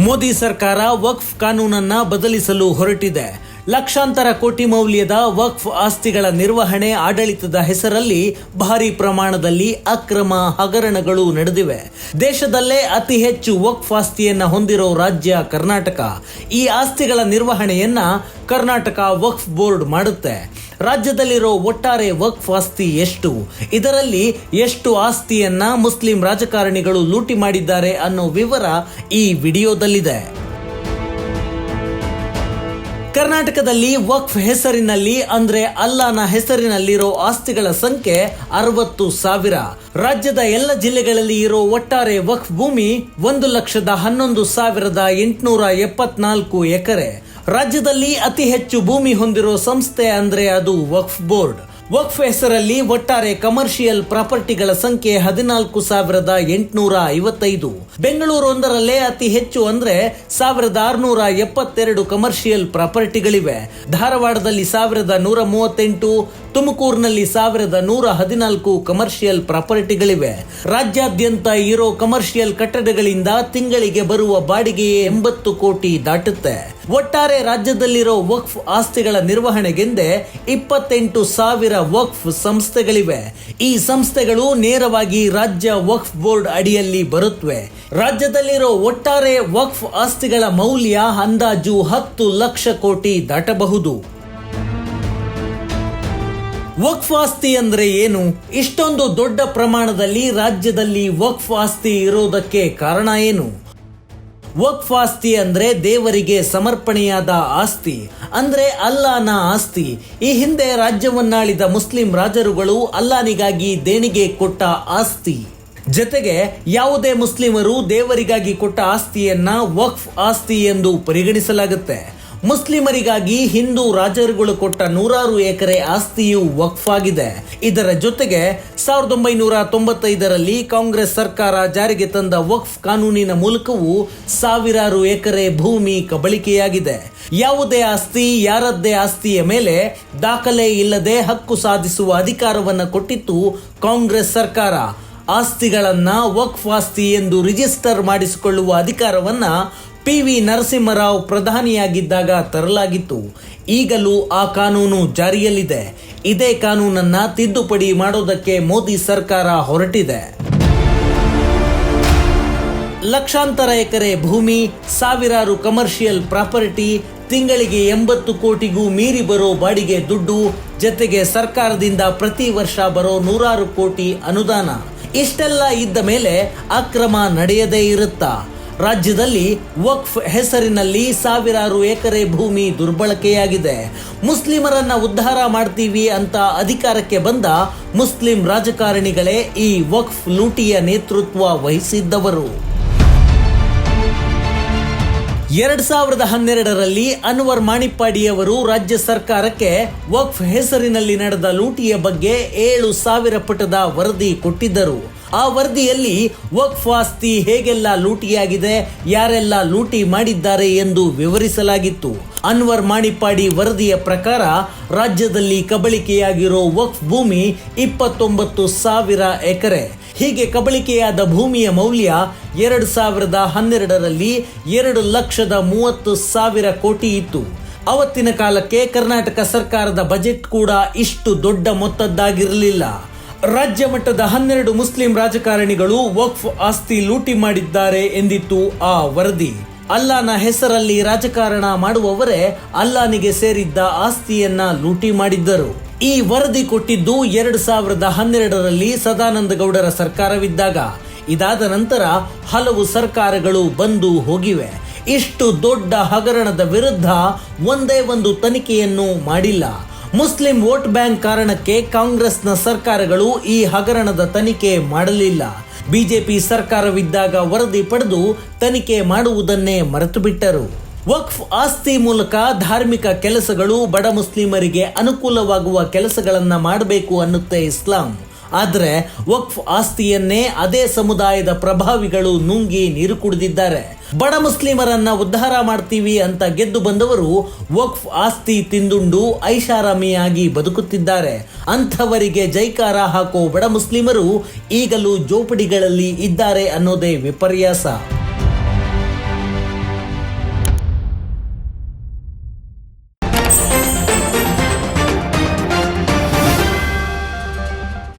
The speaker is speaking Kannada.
ಮೋದಿ ಸರ್ಕಾರ ವಕ್ಫ್ ಕಾನೂನನ್ನ ಬದಲಿಸಲು ಹೊರಟಿದೆ. ಲಕ್ಷಾಂತರ ಕೋಟಿ ಮೌಲ್ಯದ ವಕ್ಫ್ ಆಸ್ತಿಗಳ ನಿರ್ವಹಣೆ ಆಡಳಿತದ ಹೆಸರಲ್ಲಿ ಭಾರಿ ಪ್ರಮಾಣದಲ್ಲಿ ಅಕ್ರಮ ಹಗರಣಗಳು ನಡೆದಿವೆ. ದೇಶದಲ್ಲೇ ಅತಿ ಹೆಚ್ಚು ವಕ್ಫ್ ಆಸ್ತಿಯನ್ನ ಹೊಂದಿರೋ ರಾಜ್ಯ ಕರ್ನಾಟಕ. ಈ ಆಸ್ತಿಗಳ ನಿರ್ವಹಣೆಯನ್ನ ಕರ್ನಾಟಕ ವಕ್ಫ್ ಬೋರ್ಡ್ ಮಾಡುತ್ತೆ. ರಾಜ್ಯದಲ್ಲಿರೋ ಒಟ್ಟಾರೆ ವಕ್ಫ್ ಆಸ್ತಿ ಎಷ್ಟು? ಇದರಲ್ಲಿ ಎಷ್ಟು ಆಸ್ತಿಯನ್ನ ಮುಸ್ಲಿಂ ರಾಜಕಾರಣಿಗಳು ಲೂಟಿ ಮಾಡಿದ್ದಾರೆ ಅನ್ನೋ ವಿವರ ಈ ವಿಡಿಯೋದಲ್ಲಿದೆ. ಕರ್ನಾಟಕದಲ್ಲಿ ವಕ್ಫ್ ಹೆಸರಿನಲ್ಲಿ ಅಂದ್ರೆ ಅಲ್ಲಾನ ಹೆಸರಿನಲ್ಲಿರೋ ಆಸ್ತಿಗಳ ಸಂಖ್ಯೆ ಅರವತ್ತು ಸಾವಿರ. ರಾಜ್ಯದ ಎಲ್ಲ ಜಿಲ್ಲೆಗಳಲ್ಲಿ ಇರೋ ಒಟ್ಟಾರೆ ವಕ್ಫ್ ಭೂಮಿ ಒಂದು ಲಕ್ಷದ ಹನ್ನೊಂದು ಸಾವಿರದ ಎಂಟುನೂರ ಎಪ್ಪತ್ನಾಲ್ಕು ಎಕರೆ. ರಾಜ್ಯದಲ್ಲಿ ಅತಿ ಹೆಚ್ಚು ಭೂಮಿ ಹೊಂದಿರೋ ಸಂಸ್ಥೆ ಅಂದ್ರೆ ಅದು ವಕ್ಫ್ ಬೋರ್ಡ್. ವಕ್ಫ್ ಹೆಸರಲ್ಲಿ ಒಟ್ಟಾರೆ ಕಮರ್ಷಿಯಲ್ ಪ್ರಾಪರ್ಟಿಗಳ ಸಂಖ್ಯೆ ಹದಿನಾಲ್ಕು ಸಾವಿರದ ಎಂಟುನೂರ ಐವತ್ತೈದು. ಬೆಂಗಳೂರು ಒಂದರಲ್ಲೇ ಅತಿ ಹೆಚ್ಚು ಅಂದ್ರೆ ಸಾವಿರದ ಆರುನೂರ ಎಪ್ಪತ್ತೆರಡು ಕಮರ್ಷಿಯಲ್ ಪ್ರಾಪರ್ಟಿಗಳಿವೆ. ಧಾರವಾಡದಲ್ಲಿ ಸಾವಿರದ ನೂರ ಮೂವತ್ತೆಂಟು, ತುಮಕೂರಿನಲ್ಲಿ ಸಾವಿರದ ನೂರ ಹದಿನಾಲ್ಕು ಕಮರ್ಷಿಯಲ್ ಪ್ರಾಪರ್ಟಿಗಳಿವೆ. ರಾಜ್ಯಾದ್ಯಂತ ಇರೋ ಕಮರ್ಷಿಯಲ್ ಕಟ್ಟಡಗಳಿಂದ ತಿಂಗಳಿಗೆ ಬರುವ ಬಾಡಿಗೆಯೇ ಎಂಬತ್ತು ಕೋಟಿ ದಾಟುತ್ತೆ. ಒಟ್ಟಾರೆ ರಾಜ್ಯದಲ್ಲಿರೋ ವಕ್ಫ್ ಆಸ್ತಿಗಳ ನಿರ್ವಹಣೆಗೆಂದೇ ಇಪ್ಪತ್ತೆಂಟು ಸಾವಿರ ವಕ್ಫ್ ಸಂಸ್ಥೆಗಳಿವೆ. ಈ ಸಂಸ್ಥೆಗಳು ನೇರವಾಗಿ ರಾಜ್ಯ ವಕ್ಫ್ ಬೋರ್ಡ್ ಅಡಿಯಲ್ಲಿ ಬರುತ್ತವೆ ರಾಜ್ಯದಲ್ಲಿರೋ ಒಟ್ಟಾರೆ ವಕ್ಫ್ ಆಸ್ತಿಗಳ ಮೌಲ್ಯ ಅಂದಾಜು ಹತ್ತು ಲಕ್ಷ ಕೋಟಿ ದಾಟಬಹುದು. ವಕ್ಫ್ ಆಸ್ತಿ ಅಂದ್ರೆ ಏನು? ಇಷ್ಟೊಂದು ದೊಡ್ಡ ಪ್ರಮಾಣದಲ್ಲಿ ರಾಜ್ಯದಲ್ಲಿ ವಕ್ಫ್ ಆಸ್ತಿ ಇರೋದಕ್ಕೆ ಕಾರಣ ಏನು? ವಕ್ಫ್ ಆಸ್ತಿ ಅಂದ್ರೆ ದೇವರಿಗೆ ಸಮರ್ಪಣೆಯಾದ ಆಸ್ತಿ, ಅಂದ್ರೆ ಅಲ್ಲಾನ ಆಸ್ತಿ. ಈ ಹಿಂದೆ ರಾಜ್ಯವನ್ನಾಳಿದ ಮುಸ್ಲಿಂ ರಾಜರುಗಳು ಅಲ್ಲಾನಿಗಾಗಿ ದೇಣಿಗೆ ಕೊಟ್ಟ ಆಸ್ತಿ. ಜೊತೆಗೆ ಯಾವುದೇ ಮುಸ್ಲಿಮರು ದೇವರಿಗಾಗಿ ಕೊಟ್ಟ ಆಸ್ತಿಯನ್ನ ವಕ್ಫ್ ಆಸ್ತಿ ಎಂದು ಪರಿಗಣಿಸಲಾಗುತ್ತೆ. ಮುಸ್ಲಿಮರಿಗಾಗಿ ಹಿಂದೂ ರಾಜರುಗಳು ಕೊಟ್ಟ ನೂರಾರು ಎಕರೆ ಆಸ್ತಿಯು ವಕ್ಫ್ ಆಗಿದೆ ಇದರ ಜೊತೆಗೆ ಸಾವಿರದ ಒಂಬೈನೂರ ತೊಂಬತ್ತೈದರಲ್ಲಿ ಕಾಂಗ್ರೆಸ್ ಸರ್ಕಾರ ಜಾರಿಗೆ ತಂದ ವಕ್ಫ್ ಕಾನೂನಿನ ಮೂಲಕವೂ ಸಾವಿರಾರು ಎಕರೆ ಭೂಮಿ ಕಬಳಿಕೆಯಾಗಿದೆ. ಯಾವುದೇ ಆಸ್ತಿ, ಯಾರದ್ದೇ ಆಸ್ತಿಯ ಮೇಲೆ ದಾಖಲೆ ಇಲ್ಲದೆ ಹಕ್ಕು ಸಾಧಿಸುವ ಅಧಿಕಾರವನ್ನು ಕೊಟ್ಟಿತ್ತು ಕಾಂಗ್ರೆಸ್ ಸರ್ಕಾರ. ಆಸ್ತಿಗಳನ್ನ ವಕ್ಫ್ ಆಸ್ತಿ ಎಂದು ರಿಜಿಸ್ಟರ್ ಮಾಡಿಸಿಕೊಳ್ಳುವ ಅಧಿಕಾರವನ್ನ ಪಿ ವಿ ನರಸಿಂಹರಾವ್ ಪ್ರಧಾನಿಯಾಗಿದ್ದಾಗ ತರಲಾಗಿತ್ತು. ಈಗಲೂ ಆ ಕಾನೂನು ಜಾರಿಯಲ್ಲಿದೆ. ಇದೇ ಕಾನೂನನ್ನ ತಿದ್ದುಪಡಿ ಮಾಡೋದಕ್ಕೆ ಮೋದಿ ಸರ್ಕಾರ ಹೊರಟಿದೆ. ಲಕ್ಷಾಂತರ ಎಕರೆ ಭೂಮಿ, ಸಾವಿರಾರು ಕಮರ್ಷಿಯಲ್ ಪ್ರಾಪರ್ಟಿ, ತಿಂಗಳಿಗೆ ಎಂಬತ್ತು ಕೋಟಿಗೂ ಮೀರಿ ಬರೋ ಬಾಡಿಗೆ ದುಡ್ಡು, ಜತೆಗೆ ಸರ್ಕಾರದಿಂದ ಪ್ರತಿ ವರ್ಷ ಬರೋ ನೂರಾರು ಕೋಟಿ ಅನುದಾನ. ಇಷ್ಟೆಲ್ಲ ಇದ್ದ ಮೇಲೆ ಅಕ್ರಮ ನಡೆಯದೇ ಇರುತ್ತಾ? ರಾಜ್ಯದಲ್ಲಿ ವಕ್ಫ್ ಹೆಸರಿನಲ್ಲಿ ಸಾವಿರಾರು ಎಕರೆ ಭೂಮಿ ದುರ್ಬಳಕೆಯಾಗಿದೆ. ಮುಸ್ಲಿಮರನ್ನ ಉದ್ಧಾರ ಮಾಡ್ತೀವಿ ಅಂತ ಅಧಿಕಾರಕ್ಕೆ ಬಂದ ಮುಸ್ಲಿಂ ರಾಜಕಾರಣಿಗಳೇ ಈ ವಕ್ಫ್ ಲೂಟಿಯ ನೇತೃತ್ವ ವಹಿಸಿದ್ದವರು. ಎರಡ್ ಸಾವಿರದ ಹನ್ನೆರಡರಲ್ಲಿ ಅನ್ವರ್ ಮಾಣಿಪ್ಪಾಡಿಯವರು ರಾಜ್ಯ ಸರ್ಕಾರಕ್ಕೆ ವಕ್ಫ್ ಹೆಸರಿನಲ್ಲಿ ನಡೆದ ಲೂಟಿಯ ಬಗ್ಗೆ ಏಳು ಸಾವಿರ ಪುಟದ ವರದಿ ಕೊಟ್ಟಿದ್ದರು. ಆ ವರದಿಯಲ್ಲಿ ವಕ್ಫ್ ಆಸ್ತಿ ಹೇಗೆಲ್ಲ ಲೂಟಿಯಾಗಿದೆ, ಯಾರೆಲ್ಲ ಲೂಟಿ ಮಾಡಿದ್ದಾರೆ ಎಂದು ವಿವರಿಸಲಾಗಿತ್ತು. ಅನ್ವರ್ ಮಾಣಿಪ್ಪಾಡಿ ವರದಿಯ ಪ್ರಕಾರ ರಾಜ್ಯದಲ್ಲಿ ಕಬಳಿಕೆಯಾಗಿರೋ ವಕ್ಫ್ ಭೂಮಿ ಇಪ್ಪತ್ತೊಂಬತ್ತು ಸಾವಿರ ಎಕರೆ. ಹೀಗೆ ಕಬಳಿಕೆಯಾದ ಭೂಮಿಯ ಮೌಲ್ಯ ಎರಡು ಸಾವಿರದ ಹನ್ನೆರಡರಲ್ಲಿ ಎರಡು ಲಕ್ಷದ ಮೂವತ್ತು ಸಾವಿರ ಕೋಟಿ ಇತ್ತು. ಅವತ್ತಿನ ಕಾಲಕ್ಕೆ ಕರ್ನಾಟಕ ಸರ್ಕಾರದ ಬಜೆಟ್ ಕೂಡ ಇಷ್ಟು ದೊಡ್ಡ ಮೊತ್ತದ್ದಾಗಿರಲಿಲ್ಲ. ರಾಜ್ಯ ಮಟ್ಟದ ಹನ್ನೆರಡು ಮುಸ್ಲಿಂ ರಾಜಕಾರಣಿಗಳು ವಕ್ಫ್ ಆಸ್ತಿ ಲೂಟಿ ಮಾಡಿದ್ದಾರೆ ಎಂದಿತ್ತು ಆ ವರದಿ. ಅಲ್ಲಾನ ಹೆಸರಲ್ಲಿ ರಾಜಕಾರಣ ಮಾಡುವವರೇ ಅಲ್ಲಾನಿಗೆ ಸೇರಿದ್ದ ಆಸ್ತಿಯನ್ನ ಲೂಟಿ ಮಾಡಿದ್ದರು. ಈ ವರದಿ ಕೊಟ್ಟಿದ್ದು ಎರಡು ಸಾವಿರದ ಹನ್ನೆರಡರಲ್ಲಿ ಸದಾನಂದ ಗೌಡರ ಸರ್ಕಾರವಿದ್ದಾಗ. ಇದಾದ ನಂತರ ಹಲವು ಸರ್ಕಾರಗಳು ಬಂದು ಹೋಗಿವೆ. ಇಷ್ಟು ದೊಡ್ಡ ಹಗರಣದ ವಿರುದ್ಧ ಒಂದೇ ಒಂದು ತನಿಖೆಯನ್ನು ಮಾಡಿಲ್ಲ. ಮುಸ್ಲಿಂ ವೋಟ್ ಬ್ಯಾಂಕ್ ಕಾರಣಕ್ಕೆ ಕಾಂಗ್ರೆಸ್ನ ಸರ್ಕಾರಗಳು ಈ ಹಗರಣದ ತನಿಖೆ ಮಾಡಲಿಲ್ಲ. ಬಿಜೆಪಿ ಸರ್ಕಾರವಿದ್ದಾಗ ವರದಿ ಪಡೆದು ತನಿಖೆ ಮಾಡುವುದನ್ನೇ ಮರೆತು ಬಿಟ್ಟರು ವಕ್ಫ್ ಆಸ್ತಿ ಮೂಲಕ ಧಾರ್ಮಿಕ ಕೆಲಸಗಳು ಬಡ ಮುಸ್ಲಿಮರಿಗೆ ಅನುಕೂಲವಾಗುವ ಕೆಲಸಗಳನ್ನ ಮಾಡಬೇಕು ಅನ್ನುತ್ತೆ ಇಸ್ಲಾಂ. ಆದರೆ ವಕ್ಫ್ ಆಸ್ತಿಯನ್ನೇ ಅದೇ ಸಮುದಾಯದ ಪ್ರಭಾವಿಗಳು ನುಂಗಿ ನೀರು ಕುಡಿದಿದ್ದಾರೆ. ಬಡ ಮುಸ್ಲಿಮರನ್ನ ಉದ್ಧಾರ ಮಾಡ್ತೀವಿ ಅಂತ ಗೆದ್ದು ಬಂದವರು ವಕ್ಫ್ ಆಸ್ತಿ ತಿಂದುಂಡು ಐಷಾರಾಮಿಯಾಗಿ ಬದುಕುತ್ತಿದ್ದಾರೆ. ಅಂಥವರಿಗೆ ಜೈಕಾರ ಹಾಕೋ ಬಡ ಮುಸ್ಲಿಮರು ಈಗಲೂ ಜೋಪಡಿಗಳಲ್ಲಿ ಇದ್ದಾರೆ ಅನ್ನೋದೇ ವಿಪರ್ಯಾಸ.